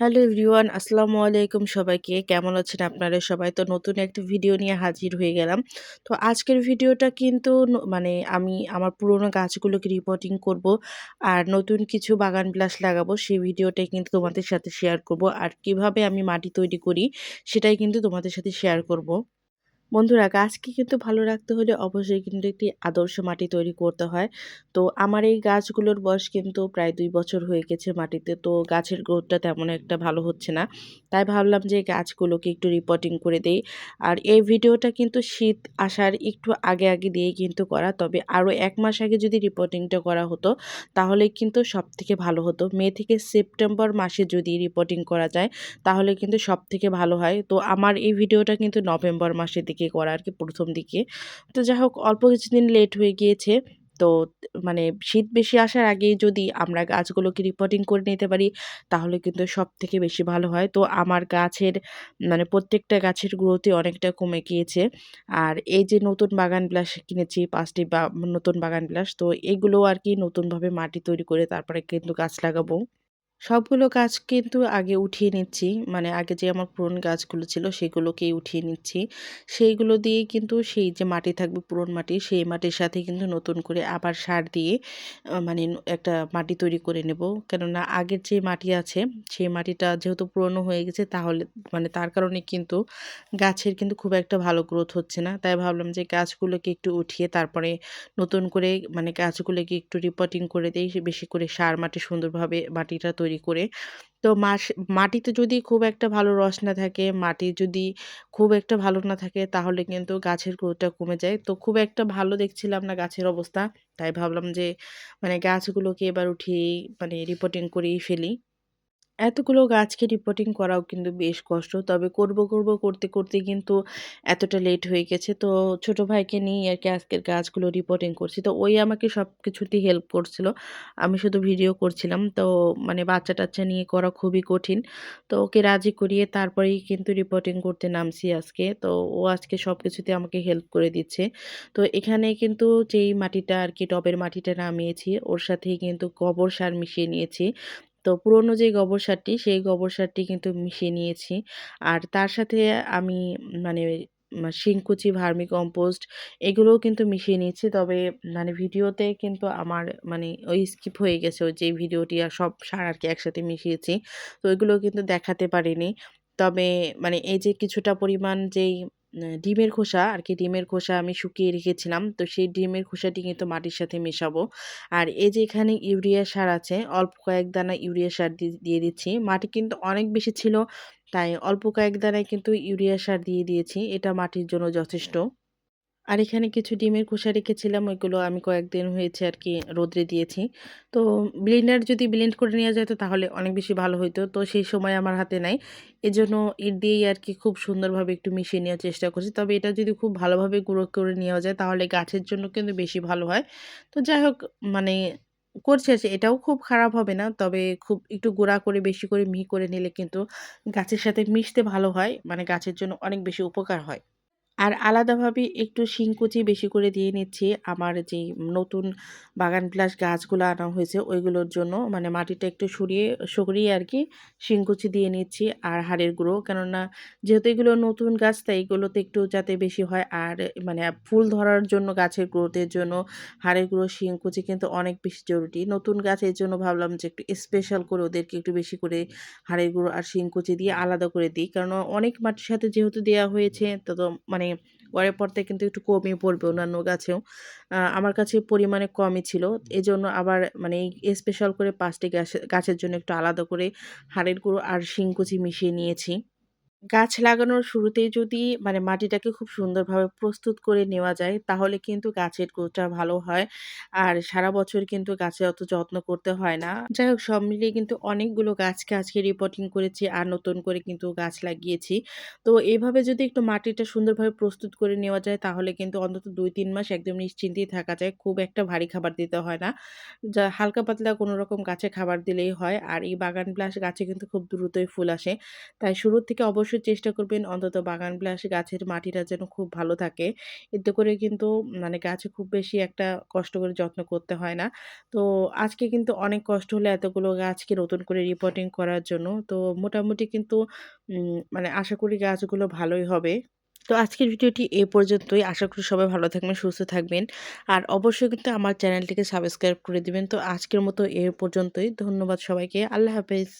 Hello everyone, আসসালামু আলাইকুম সবাইকে। কেমন আছেন আপনারা সবাই? তো নতুন একটা ভিডিও নিয়ে হাজির হয়ে গেলাম। তো আজকের ভিডিওটা কিন্তু মানে আমি আমার পুরনো গাছগুলোকে রিপোর্টিং করব আর নতুন কিছু বাগান প্লাস লাগাবো, সেই ভিডিওটাই কিন্তু তোমাদের সাথে শেয়ার করব। আর কীভাবে আমি মাটি তৈরি করি, সেটাই কিন্তু তোমাদের সাথে শেয়ার করব। বন্ধুরা, গাছকে কিন্তু ভালো রাখতে হলে অবশ্যই কিন্তু একটি আদর্শ মাটি তৈরি করতে হয়। তো আমার এই গাছগুলোর বয়স কিন্তু প্রায় দুই বছর হয়ে গেছে মাটিতে, তো গাছের গ্রোথটা তেমন একটা ভালো হচ্ছে না। তাই ভাবলাম যে গাছগুলোকে একটু রিপোর্টিং করে দেই। আর এই ভিডিওটা কিন্তু শীত আসার একটু আগে আগে দিয়ে কিন্তু করা, তবে আরও এক মাস আগে যদি রিপোর্টিংটা করা হতো, তাহলে কিন্তু সব থেকে ভালো হতো। মে থেকে সেপ্টেম্বর মাসে যদি রিপোর্টিং করা যায়, তাহলে কিন্তু সব থেকে ভালো হয়। তো আমার এই ভিডিওটা কিন্তু নভেম্বর মাসের দিকে করা আর কি প্রথম দিকে। তো যাই হোক অল্প কিছুদিন লেট হয়ে গিয়েছে। তো মানে শীত বেশি আসার আগেই যদি আমরা গাছগুলোকে রিপোর্টিং করে নিতে পারি, তাহলে কিন্তু সব থেকে বেশি ভালো হয়। তো আমার গাছের মানে প্রত্যেকটা গাছের গ্রোথই অনেকটা কমে গিয়েছে। আর এই যে নতুন বাগান বিলাস কিনেছি, পাঁচটি বা নতুন বাগান বিলাস তো এগুলো আর কি নতুনভাবে মাটি তৈরি করে তারপরে কিন্তু গাছ লাগাবো। সবগুলো গাছ কিন্তু আগে উঠিয়ে নিচ্ছি। মানে আগে যে আমার পুরনো গাছগুলো ছিল সেগুলোকেই উঠিয়ে নিচ্ছি। সেইগুলো দিয়েই কিন্তু সেই যে মাটি থাকবে পুরনো মাটি, সেই মাটির সাথে কিন্তু নতুন করে আবার সার দিয়ে মানে একটা মাটি তৈরি করে নেব। কেননা আগের যে মাটি আছে, সেই মাটিটা যেহেতু পুরনো হয়ে গেছে, তাহলে মানে তার কারণে কিন্তু গাছের কিন্তু খুব একটা ভালো গ্রোথ হচ্ছে না। তাই ভাবলাম যে গাছগুলোকে একটু উঠিয়ে তারপরে নতুন করে মানে গাছগুলোকে একটু রিপোর্টিং করে দেই, বেশি করে সার মাটি সুন্দরভাবে মাটিটা তৈরি করে। তো মাস, মাটিতে যদি খুব একটা ভালো রস না থাকে, মাটি যদি খুব একটা ভালো না থাকে, তাহলে কিন্তু গাছের গ্রোথটা কমে যায়। তো খুব একটা ভালো দেখছিলাম না গাছের অবস্থা, তাই ভাবলাম যে মানে গাছগুলোকে এবার উঠিয়েই মানে রিপোর্টিং করেই ফেলি। এতগুলো গাছকে রিপোর্টিং করাও কিন্তু বেশ কষ্ট। তবে করব করব, করতে করতে কিন্তু এতটা লেট হয়ে গেছে। তো ছোট ভাইকে নিয়ে আর কি আজকের গাছগুলো রিপোর্টিং করছি। তো ওই আমাকে সব কিছুতেই হেল্প করছিল। আমি শুধু ভিডিও করছিলাম। তো মানে বাচ্চা টাচ্চা নিয়ে করা খুবই কঠিন। তো ওকে রাজি করিয়ে তারপরেই কিন্তু রিপোর্টিং করতে নামছি আজকে। তো ও আজকে সব কিছুতে আমাকে হেল্প করে দিচ্ছে। তো এখানে কিন্তু যেই মাটিটা আর কি টবের মাটিটা নামিয়েছি, ওর সাথেই কিন্তু গোবর সার মিশিয়ে নিয়েছি। তো পুরনো যে গোবর সারটি সেই গোবর সারটি কিন্তু মিশিয়ে নিয়েছি। আর তার সাথে আমি মানে শিংকুচি, ভার্মি কম্পোস্ট এগুলোও কিন্তু মিশিয়ে নিয়েছি। তবে মানে ভিডিওতে কিন্তু আমার মানে ওই স্কিপ হয়ে গেছে ওই যে ভিডিওটি আর সব সার আর কি একসাথে মিশিয়েছি। তো ওইগুলো কিন্তু দেখাতে পারিনি। তবে মানে এই যে কিছুটা পরিমাণ যেই ডিমের খোসা আর কি ডিমের খোসা আমি শুকিয়ে রেখেছিলাম। তো সেই ডিমের খোসাটি কিন্তু মাটির সাথে মেশাবো। আর এই যে এখানে ইউরিয়া সার আছে, অল্প কয়েক দানা ইউরিয়া সার দিয়ে দিচ্ছি। মাটি কিন্তু অনেক বেশি ছিল, তাই অল্প কয়েক দানায় কিন্তু ইউরিয়া সার দিয়ে দিয়েছি। এটা মাটির জন্য যথেষ্ট। আর এখানে কিছু ডিমের খোসা রেখেছিলাম, ওইগুলো আমি কয়েকদিন হয়েছে আর কি রোদ্রে দিয়েছি। তো ব্লেন্ডার যদি ব্লেন্ড করে নেওয়া যেত তাহলে অনেক বেশি ভালো হতো তো সেই সময় আমার হাতে নাই। এজন্য এর দিয়েই আর কি খুব সুন্দরভাবে একটু মিশিয়ে নেওয়ার চেষ্টা করছি। তবে এটা যদি খুব ভালোভাবে গুঁড়ো করে নেওয়া যায় তাহলে গাছের জন্য কিন্তু বেশি ভালো হয়। তো যাই হোক মানে করছে আছে এটাও খুব খারাপ হবে না, তবে খুব একটু গুঁড়া করে, বেশি করে মিহি করে নিলে কিন্তু গাছের সাথে মিশতে ভালো হয়। মানে গাছের জন্য অনেক বেশি উপকার হয়। আর আলাদাভাবে একটু শিংকুচি বেশি করে দিয়ে নিচ্ছি। আমার যেই নতুন বাগান প্লাস গাছগুলো আনা হয়েছে, ওইগুলোর জন্য মানে মাটিটা একটু সরিয়ে সরিয়ে আর কি শিংকুচি দিয়ে নিচ্ছি আর হাড়ের গুঁড়ো। কেননা যেহেতু এগুলো নতুন গাছ, তাই এগুলোতে একটু যাতে বেশি হয় আর মানে ফুল ধরার জন্য, গাছের গ্রোথের জন্য হাড়ের গুঁড়ো, শিংকুচি কিন্তু অনেক বেশি জরুরি। নতুন গাছ, এর জন্য ভাবলাম যে একটু স্পেশাল করে ওদেরকে একটু বেশি করে হাড়ের গুঁড়ো আর শিংকুচি দিয়ে আলাদা করে দিই। কারণ অনেক মাটির সাথে যেহেতু দেওয়া হয়েছে তত তো মানে পর পরতে কিন্তু একটু কমই পড়বে অন্যান্য গাছেও। আমার কাছে পরিমাণে কমই ছিল। এজন্য আবার মানে স্পেশাল করে পাঁচটি গাছ গাছের জন্য একটু আলাদা করে হাড়ের গুঁড়ো আর শিংকুচি মিশিয়ে নিয়েছি। গাছ লাগানোর শুরুতেই যদি মানে মাটিটাকে খুব সুন্দরভাবে প্রস্তুত করে নেওয়া যায়, তাহলে কিন্তু গাছের গ্রোথটা ভালো হয়। আর সারা বছর কিন্তু গাছে অত যত্ন করতে হয় না। যাই হোক, সব মিলিয়ে কিন্তু অনেকগুলো গাছকে আজকে রিপোর্টিং করেছি আর নতুন করে কিন্তু গাছ লাগিয়েছি। তো এইভাবে যদি একটু মাটিটা সুন্দরভাবে প্রস্তুত করে নেওয়া যায়, তাহলে কিন্তু অন্তত দুই তিন মাস একদম নিশ্চিন্তেই থাকা যায়। খুব একটা ভারী খাবার দিতে হয় না। যা হালকা পাতলা কোনো রকম গাছে খাবার দিলেই হয়। আর এই বাগান প্লাস গাছে কিন্তু খুব দ্রুতই ফুল আসে। তাই শুরুর থেকে অবশ্যই অবশ্যই চেষ্টা করবেন অন্তত বাগান বিলাস গাছের মাটিটা যেন খুব ভালো থাকে। এতে করে কিন্তু মানে গাছে খুব বেশি একটা কষ্ট করে যত্ন করতে হয় না। তো আজকে কিন্তু অনেক কষ্ট হলো এতগুলো গাছকে নতুন করে রিপোর্টিং করার জন্য। তো মোটামুটি কিন্তু মানে আশা করি গাছগুলো ভালোই হবে। তো আজকের ভিডিওটি এ পর্যন্তই। আশা করি সবাই ভালো থাকবেন, সুস্থ থাকবেন। আর অবশ্যই কিন্তু আমার চ্যানেলটিকে সাবস্ক্রাইব করে দিবেন। তো আজকের মতো এ পর্যন্তই। ধন্যবাদ সবাইকে। আল্লাহ হাফেজ।